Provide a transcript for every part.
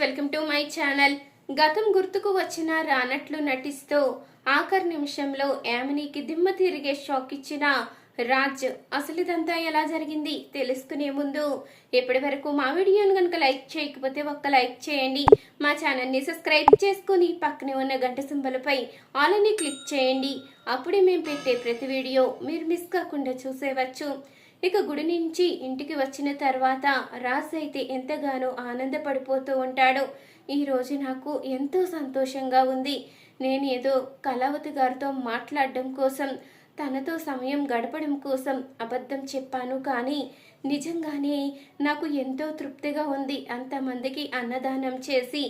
Welcome to my channel. గతం గుర్తుకు వచ్చిన రానట్లు నటిస్తూ ఆఖరి నిమిషంలో యామినీకి దిమ్మ తిరిగే షాక్ ఇచ్చిన రాజ్ అసలు ఇదంతా ఎలా జరిగింది తెలుసుకునే ముందు ఇప్పటి వరకు మా వీడియోను కనుక లైక్ చేయకపోతే ఒక్క లైక్ చేయండి. మా ఛానల్ని సబ్స్క్రైబ్ చేసుకుని పక్కనే ఉన్న గంట సింబలపై ఆల్ అని క్లిక్ చేయండి. అప్పుడే మేము పెట్టే ప్రతి వీడియో మీరు మిస్ కాకుండా చూసేవచ్చు. ఇక గుడి నుంచి ఇంటికి వచ్చిన తర్వాత రాజ్ అయితే ఎంతగానో ఆనందపడిపోతూ ఉంటాడు. ఈ రోజు నాకు ఎంతో సంతోషంగా ఉంది. నేను ఏదో కళావతి గారితో మాట్లాడడం కోసం తనతో సమయం గడపడం కోసం అబద్ధం చెప్పాను కానీ నిజంగానే నాకు ఎంతో తృప్తిగా ఉంది. అంతమందికి అన్నదానం చేసి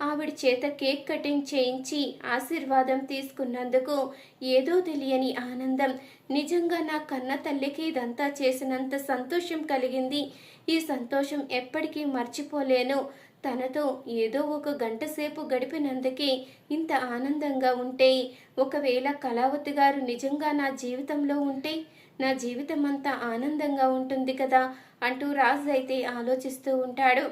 ఆవిడ చేత కేక్ కటింగ్ చేయించి ఆశీర్వాదం తీసుకున్నందుకు ఏదో తెలియని ఆనందం. నిజంగా నా కన్న తల్లికి ఇదంతా చేసినంత సంతోషం కలిగింది. ఈ సంతోషం ఎప్పటికీ మర్చిపోలేను. తనతో ఏదో ఒక గంట సేపు గడిపినందుకే ఇంత ఆనందంగా ఉంటే ఒకవేళ కళావతి గారు నిజంగా నా జీవితంలో ఉంటే నా జీవితం అంతా ఆనందంగా ఉంటుంది కదా అంటూ రాజు అయితే ఆలోచిస్తూ ఉంటాడు.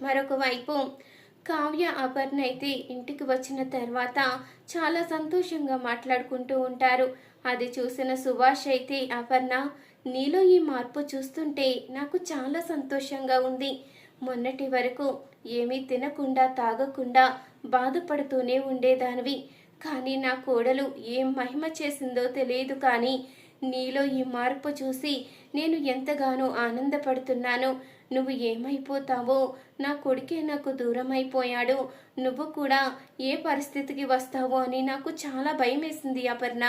మరొక వైపు కావ్య అపర్ణ అయితే ఇంటికి వచ్చిన తర్వాత చాలా సంతోషంగా మాట్లాడుకుంటూ ఉంటారు. అది చూసిన సుభాష్ అయితే అపర్ణ నీలో ఈ మార్పు చూస్తుంటే నాకు చాలా సంతోషంగా ఉంది. మొన్నటి వరకు ఏమీ తినకుండా తాగకుండా బాధపడుతూనే ఉండేదానివి. కానీ నా కోడలు ఏం మహిమ చేసిందో తెలియదు కానీ నీలో ఈ మార్పు చూసి నేను ఎంతగానో ఆనందపడుతున్నాను. నువ్వు ఏమైపోతావో? నా కొడుకే నాకు దూరం అయిపోయాడు నువ్వు కూడా ఏ పరిస్థితికి వస్తావో అని నాకు చాలా భయం వేసింది అపర్ణ.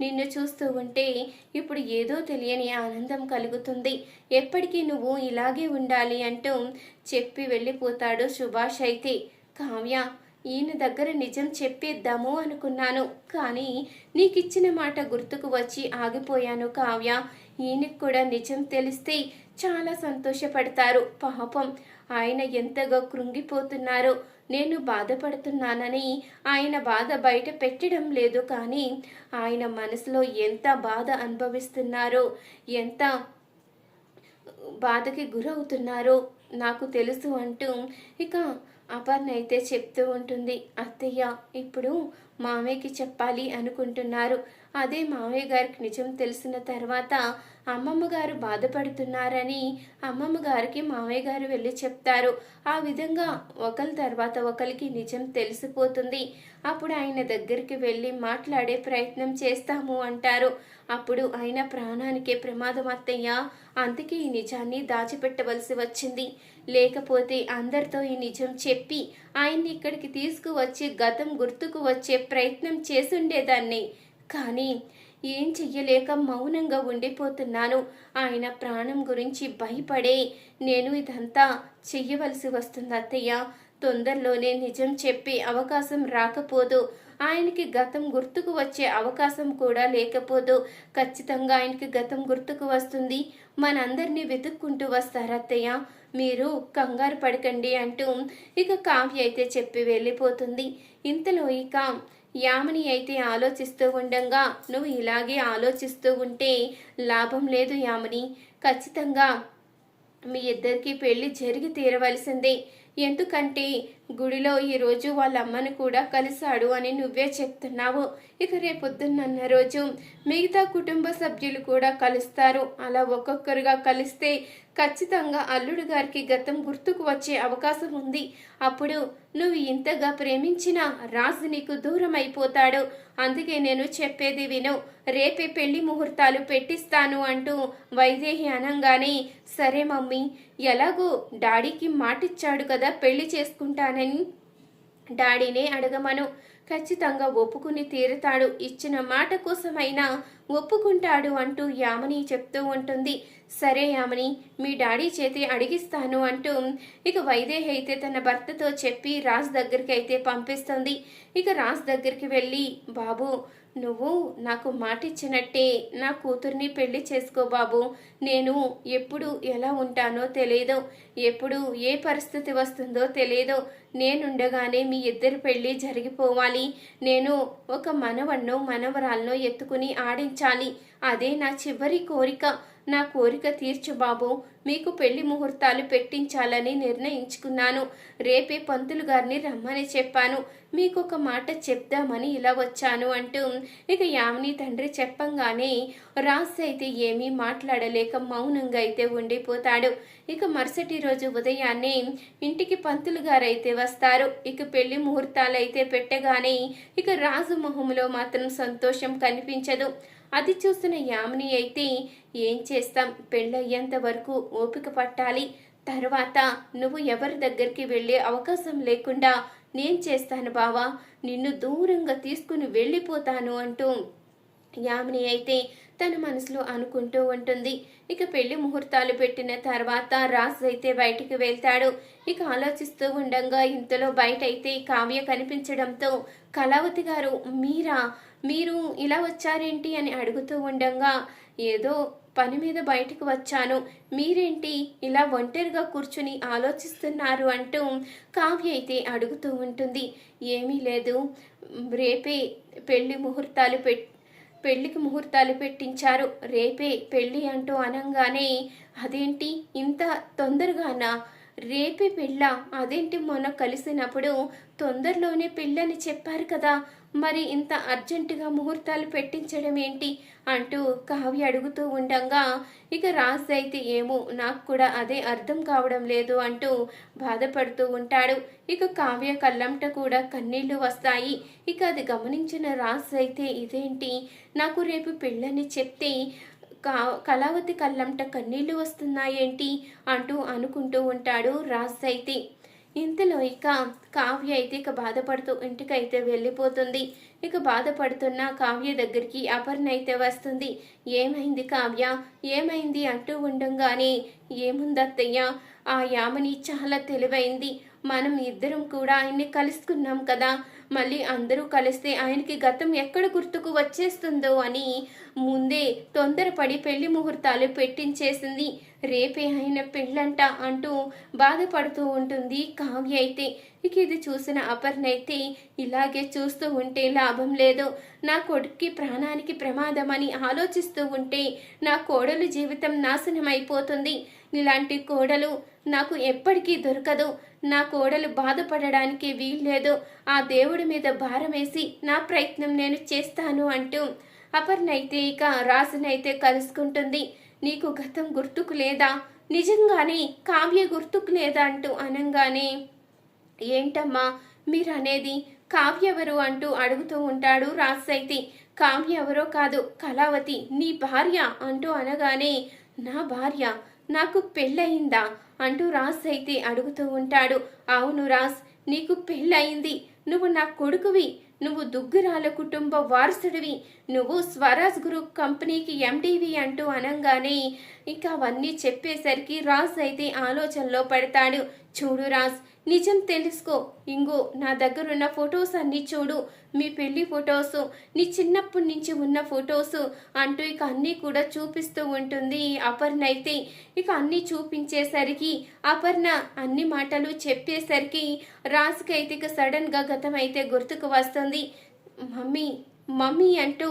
నిన్ను చూస్తూ ఉంటే ఇప్పుడు ఏదో తెలియని ఆనందం కలుగుతుంది. ఎప్పటికీ నువ్వు ఇలాగే ఉండాలి అంటూ చెప్పి వెళ్ళిపోతాడు సుభాష్ అయితే. కావ్య ఈయన దగ్గర నిజం చెప్పేద్దాము అనుకున్నాను కానీ నీకిచ్చిన మాట గుర్తుకు వచ్చి ఆగిపోయాను కావ్య. ఈయనకు కూడా నిజం తెలిస్తే చాలా సంతోషపడతారు. పాపం ఆయన ఎంతగా కృంగిపోతున్నారో నేను బాధపడుతున్నానని ఆయన బాధ బయట పెట్టడం లేదు కానీ ఆయన మనసులో ఎంత బాధ అనుభవిస్తున్నారో ఎంత బాధకి గురవుతున్నారో నాకు తెలుసు అంటూ ఇక అపర్ణ అయితే చెప్తూ ఉంటుంది అత్తయ్య ఇప్పుడు మామయ్యకి చెప్పాలి అనుకుంటున్నారు. అదే మామయ్య గారికి నిజం తెలిసిన తర్వాత అమ్మమ్మ గారు బాధపడుతున్నారని అమ్మమ్మ గారికి మామయ్య గారు వెళ్ళి చెప్తారు. ఆ విధంగా ఒకరి తర్వాత ఒకరికి నిజం తెలిసిపోతుంది. అప్పుడు ఆయన దగ్గరికి వెళ్ళి మాట్లాడే ప్రయత్నం చేస్తాము అంటారు. అప్పుడు ఆయన ప్రాణానికే ప్రమాదం అత్తయ్య. అందుకే ఈ నిజాన్ని దాచిపెట్టవలసి వచ్చింది. లేకపోతే అందరితో ఈ నిజం చెప్పి ఆయన్ని ఇక్కడికి తీసుకువచ్చి గతం గుర్తుకు వచ్చే ప్రయత్నం చేసుండేదాన్ని కానీ ఏం చెయ్యలేక మౌనంగా ఉండిపోతున్నాను. ఆయన ప్రాణం గురించి భయపడే నేను ఇదంతా చెయ్యవలసి వస్తుంది అత్తయ్య. తొందరలోనే నిజం చెప్పే అవకాశం రాకపోదు. ఆయనకి గతం గుర్తుకు వచ్చే అవకాశం కూడా లేకపోదు. ఖచ్చితంగా ఆయనకి గతం గుర్తుకు వస్తుంది. మనందరినీ వెతుక్కుంటూ వస్తారు అత్తయ్య. మీరు కంగారు పడకండి అంటూ ఇక కావ్య అయితే చెప్పి వెళ్ళిపోతుంది. ఇంతలో ఇక యామిని అయితే ఆలోచిస్తూ ఉండగా. నువ్వు ఇలాగే ఆలోచిస్తూ ఉంటే లాభం లేదు యామిని. ఖచ్చితంగా మీ ఇద్దరికి పెళ్ళి జరిగి తీరవలసిందే. ఎందుకంటే గుడిలో ఈరోజు వాళ్ళ అమ్మను కూడా కలిశాడు అని నువ్వే చెప్తున్నావు. ఇక రేపొద్దున్న రోజు మిగతా కుటుంబ సభ్యులు కూడా కలుస్తారు. అలా ఒక్కొక్కరుగా కలిస్తే ఖచ్చితంగా అల్లుడు గారికి గతం గుర్తుకు వచ్చే అవకాశం ఉంది. అప్పుడు నువ్వు ఇంతగా ప్రేమించిన రాజు నీకు దూరం అయిపోతాడు. అందుకే నేను చెప్పేది విను. రేపే పెళ్ళి ముహూర్తాలు పెట్టిస్తాను అంటూ వైదేహి అనంగానే సరే మమ్మీ ఎలాగో డాడీకి మాటిచ్చాడు కదా పెళ్ళి చేసుకుంటానని డాడీనే అడగమను. ఖచ్చితంగా ఒప్పుకుని తీరుతాడు. ఇచ్చిన మాట కోసమైనా ఒప్పుకుంటాడు అంటూ యామని చెప్తూ ఉంటుంది. సరే యామని మీ డాడీ చేతి అడిగిస్తాను అంటూ ఇక వైదేహి అయితే తన భర్తతో చెప్పి రాజ్ దగ్గరికి అయితే పంపిస్తుంది. ఇక రాజ్ దగ్గరికి వెళ్ళి బాబు నువ్వు నాకు మాటిచ్చినట్టే నా కూతుర్ని పెళ్ళి చేసుకో బాబు. నేను ఎప్పుడు ఎలా ఉంటానో తెలియదు ఎప్పుడు ఏ పరిస్థితి వస్తుందో తెలియదు నేనుండగానే మీ ఇద్దరి పెళ్ళి జరిగిపోవాలి. నేను ఒక మనవన్నో మనవరాలను ఎత్తుకుని ఆడించాలి అదే నా చివరి కోరిక. నా కోరిక తీర్చు బాబు. మీకు పెళ్ళి ముహూర్తాలు పెట్టించాలని నిర్ణయించుకున్నాను. రేపే పంతులు గారిని రమ్మని చెప్పాను. మీకు ఒక మాట చెప్దామని ఇలా వచ్చాను అంటూ ఇక యామిని తండ్రి చెప్పంగానే రాస్ అయితే ఏమీ మాట్లాడలేక మౌనంగా అయితే ఉండిపోతాడు. ఇక మరుసటి రోజు ఉదయాన్నే ఇంటికి పంతులు గారైతే వస్తారు. ఇక పెళ్ళి ముహూర్తాలు అయితే పెట్టగానే ఇక రాజు మొహంలో మాత్రం సంతోషం కనిపించదు. అది చూస్తున్న యామిని అయితే ఏం చేస్తాం? పెళ్ళయ్యేంత వరకు ఓపిక పట్టాలి. తర్వాత నువ్వు ఎవరి దగ్గరికి వెళ్ళే అవకాశం లేకుండా నేను చేస్తాను బావా నిన్ను దూరంగా తీసుకుని వెళ్ళిపోతాను అంటూ. యామిని అయితే తన మనసులో అనుకుంటూ ఉంటుంది. ఇక పెళ్ళి ముహూర్తాలు పెట్టిన తర్వాత రాజు అయితే బయటికి వెళ్తాడు. ఇక ఆలోచిస్తూ ఉండగా ఇంతలో బయట అయితే కావ్య కనిపించడంతో కళావతి గారు మీరా? మీరు ఇలా వచ్చారేంటి? అని అడుగుతూ ఉండగా ఏదో పని మీద బయటకు వచ్చాను. మీరేంటి ఇలా ఒంటరిగా కూర్చుని ఆలోచిస్తున్నారు అంటూ కావ్య అయితే అడుగుతూ ఉంటుంది. ఏమీ లేదు. రేపే పెళ్ళి ముహూర్తాలు పెట్ పెళ్ళికి ముహూర్తాలు పెట్టించారు. రేపే పెళ్ళి అంటూ అనంగానే అదేంటి? ఇంత తొందరగానా? రేపే పెళ్ళ? అదేంటి మొన్న కలిసినప్పుడు తొందరలోనే పెళ్ళని చెప్పారు కదా? మరి ఇంత అర్జెంటుగా ముహూర్తాలు పెట్టించడం ఏంటి అంటూ కావ్య అడుగుతూ ఉండగా ఇక రాజు అయితే ఏమో నాకు కూడా అదే అర్థం కావడం లేదు అంటూ బాధపడుతూ ఉంటాడు. ఇక కావ్య కళ్ళంట కూడా కన్నీళ్ళు వస్తాయి. ఇక అది గమనించిన రాజు అయితే ఇదేంటి? నాకు రేపు పెళ్ళని చెప్తే కా కళావతి కళ్ళంట కన్నీళ్ళు వస్తున్నాయేంటి? అంటూ అనుకుంటూ ఉంటాడు రాజు అయితే. ఇంతలో ఇక కావ్య అయితే ఇక బాధపడుతూ ఇంటికైతే వెళ్ళిపోతుంది. ఇక బాధపడుతున్న కావ్య దగ్గరికి అపర్ణ అయితే వస్తుంది. ఏమైంది కావ్య? ఏమైంది అంటూ ఉండంగానే ఏముందత్తయ్య? ఆ యామని చాలా తెలివైంది. మనం ఇద్దరం కూడా ఆయన్ని కలుసుకున్నాం కదా. మళ్ళీ అందరూ కలిస్తే ఆయనకి గతం ఎక్కడ గుర్తుకు వచ్చేస్తుందో అని ముందే తొందరపడి పెళ్ళి ముహూర్తాలు పెట్టించేసింది. రేపే ఆయన పెళ్ళంట అంటూ బాధపడుతూ ఉంటుంది కావ్య అయితే. ఇక ఇది చూసిన అపర్ణ అయితే ఇలాగే చూస్తూ ఉంటే లాభం లేదు. నా కొడుక్కి ప్రాణానికి ప్రమాదమని ఆలోచిస్తూ ఉంటే నా కోడలు జీవితం నాశనం అయిపోతుంది ఇలాంటి కోడలు నాకు ఎప్పటికీ దొరకదు. నా కోడలు బాధపడడానికి వీల్లేదు. ఆ దేవుడి మీద భారమేసి నా ప్రయత్నం నేను చేస్తాను అంటూ అపర్ణైతే ఇక రాజునైతే కలుసుకుంటుంది. నీకు గతం గుర్తుకు లేదా? నిజంగానే కావ్య గుర్తుకు లేదా అంటూ అనంగానే ఏంటమ్మా మీరు అనేది అంటూ అడుగుతూ ఉంటాడు రాజైతే కావ్య ఎవరో కాదు కళావతి నీ భార్య అంటూ అనగానే నా భార్య? నాకు పెళ్ళయిందా? అంటూ రాస్ అయితే అడుగుతూ ఉంటాడు. అవును రాస్ నీకు పెళ్ళయింది. నువ్వు నా కొడుకువి. నువ్వు దుగ్గురాల కుటుంబ వారసుడివి. నువ్వు స్వరాజ్ గ్రూప్ కంపెనీకి ఎండివి అంటూ అనంగానే ఇంకా అవన్నీ చెప్పేసరికి రాజ్ అయితే ఆలోచనలో పడతాడు. చూడు రాజ్ నిజం తెలుసుకో. ఇంగో నా దగ్గర ఉన్న ఫొటోస్ అన్నీ చూడు. మీ పెళ్ళి ఫొటోస్ నీ చిన్నప్పటి నుంచి ఉన్న ఫొటోస్ అంటూ ఇక అన్నీ కూడా చూపిస్తూ ఉంటుంది అపర్ణ అయితే. ఇక అన్నీ చూపించేసరికి అపర్ణ అన్ని మాటలు చెప్పేసరికి రాజుకి అయితే ఇక సడన్గా గతం అయితే గుర్తుకు వస్తుంది. మమ్మీ మమ్మీ అంటూ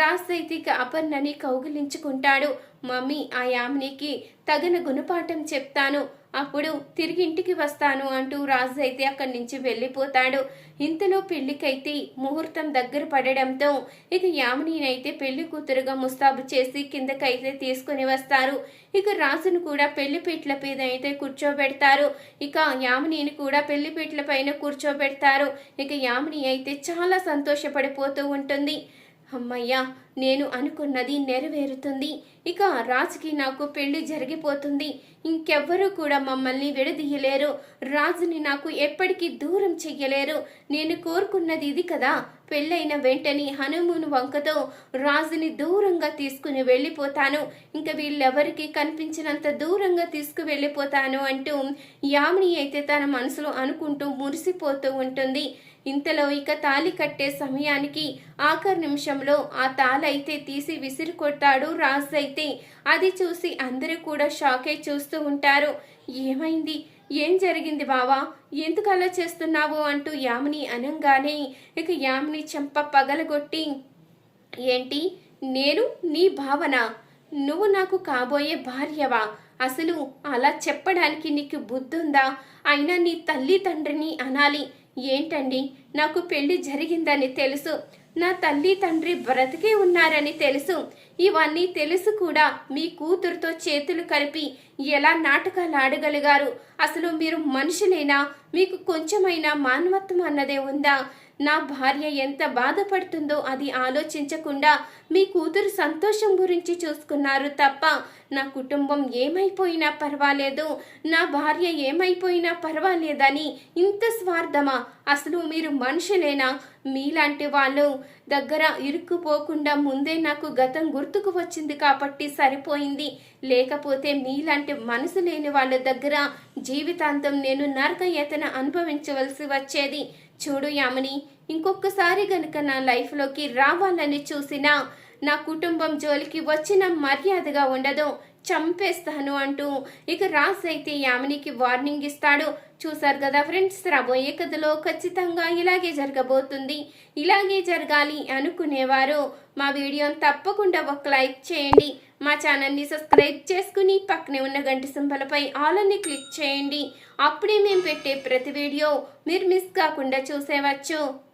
రాజ్ అయితే ఇక అపర్ణని కౌగిలించుకుంటాడు. మమ్మీ ఆ యామినికి తగిన గుణపాఠం చెప్తాను. అప్పుడు తిరిగి ఇంటికి వస్తాను అంటూ రాజు అయితే అక్కడి నుంచి వెళ్ళిపోతాడు. ఇంతలో పెళ్ళికైతే ముహూర్తం దగ్గర పడడంతో ఇక యామినినైతే పెళ్ళి కూతురుగా ముస్తాబు చేసి కిందకైతే తీసుకుని వస్తారు. ఇక రాజును కూడా పెళ్ళి పీట్ల మీద అయితే కూర్చోబెడతారు. ఇక యామినిని కూడా పెళ్ళి పీట్ల పైన కూర్చోబెడతారు. ఇక యామిని అయితే చాలా సంతోషపడిపోతూ ఉంటుంది. అమ్మయ్యా నేను అనుకున్నది నెరవేరుతుంది. ఇక రాజుకి నాకు పెళ్ళి జరిగిపోతుంది. ఇంకెవ్వరూ కూడా మమ్మల్ని విడదీయలేరు. రాజుని నాకు ఎప్పటికీ దూరం చెయ్యలేరు. నేను కోరుకున్నది ఇది కదా. పెళ్ళైన వెంటనే హనుమూన్ వంకతో రాజుని దూరంగా తీసుకుని వెళ్ళిపోతాను. ఇంకా వీళ్ళెవరికి కనిపించినంత దూరంగా తీసుకు వెళ్ళిపోతాను అంటూ యామిని అయితే తన మనసులో అనుకుంటూ మురిసిపోతూ ఉంటుంది. ఇంతలో ఇక తాలి కట్టే సమయానికి ఆఖరి నిమిషంలో ఆ అయితే తీసి విసిరి కొట్టాడు రాజ్ అయితే అది చూసి అందరూ కూడా షాకే చూస్తూ ఉంటారు. ఏమైంది? ఏం జరిగింది బావా? ఎందుకు అలా చేస్తున్నావు అంటూ యామిని అనంగానే ఇక యామిని చెంప పగలగొట్టి ఏంటి? నేను నీ భావన? నువ్వు నాకు కాబోయే భార్యవా? అసలు అలా చెప్పడానికి నీకు బుద్ధుందా? అయినా నీ తల్లి తండ్రిని అనాలి. ఏంటండి? నాకు పెళ్ళి జరిగిందని తెలుసు. నా తల్లి తండ్రి బ్రతికే ఉన్నారని తెలుసు. ఇవన్నీ తెలుసు కూడా మీ కూతురుతో చేతులు కలిపి ఎలా నాటకాలు ఆడగలిగారు? అసలు మీరు మనుషులేనా? మీకు కొంచెమైనా మానవత్వం అన్నదే ఉందా? నా భార్య ఎంత బాధపడుతుందో అది ఆలోచించకుండా మీ కూతురు సంతోషం గురించి చూసుకున్నారు తప్ప నా కుటుంబం ఏమైపోయినా పర్వాలేదు. నా భార్య ఏమైపోయినా పర్వాలేదని ఇంత స్వార్థమా? అసలు మీరు మనుషులేనా? మీలాంటి వాళ్ళు దగ్గర ఇరుక్కుపోకుండా ముందే నాకు గతం గుర్తుకు వచ్చింది కాబట్టి సరిపోయింది. లేకపోతే మీలాంటి మనసు లేని వాళ్ళ దగ్గర జీవితాంతం నేను నరకయతన అనుభవించవలసి వచ్చేది. చూడు యామని ఇంకొకసారి గనుక నా లైఫ్లోకి రావాలని చూసినా నా కుటుంబం జోలికి వచ్చిన మర్యాదగా ఉండదు. చంపేస్తాను అంటూ ఇక రాజ్ అయితే యామినికి వార్నింగ్ ఇస్తాడు. చూసారు కదా ఫ్రెండ్స్ రాబోయే కథలో ఖచ్చితంగా ఇలాగే జరగబోతుంది. ఇలాగే జరగాలి అనుకునేవారు. మా వీడియోని తప్పకుండా ఒక లైక్ చేయండి. మా ఛానల్ని సబ్స్క్రైబ్ చేసుకుని పక్కనే ఉన్న గంట సింబలపై ఆల్ అని క్లిక్ చేయండి. అప్పుడే మేము పెట్టే ప్రతి వీడియో మీరు మిస్ కాకుండా చూసేవచ్చు.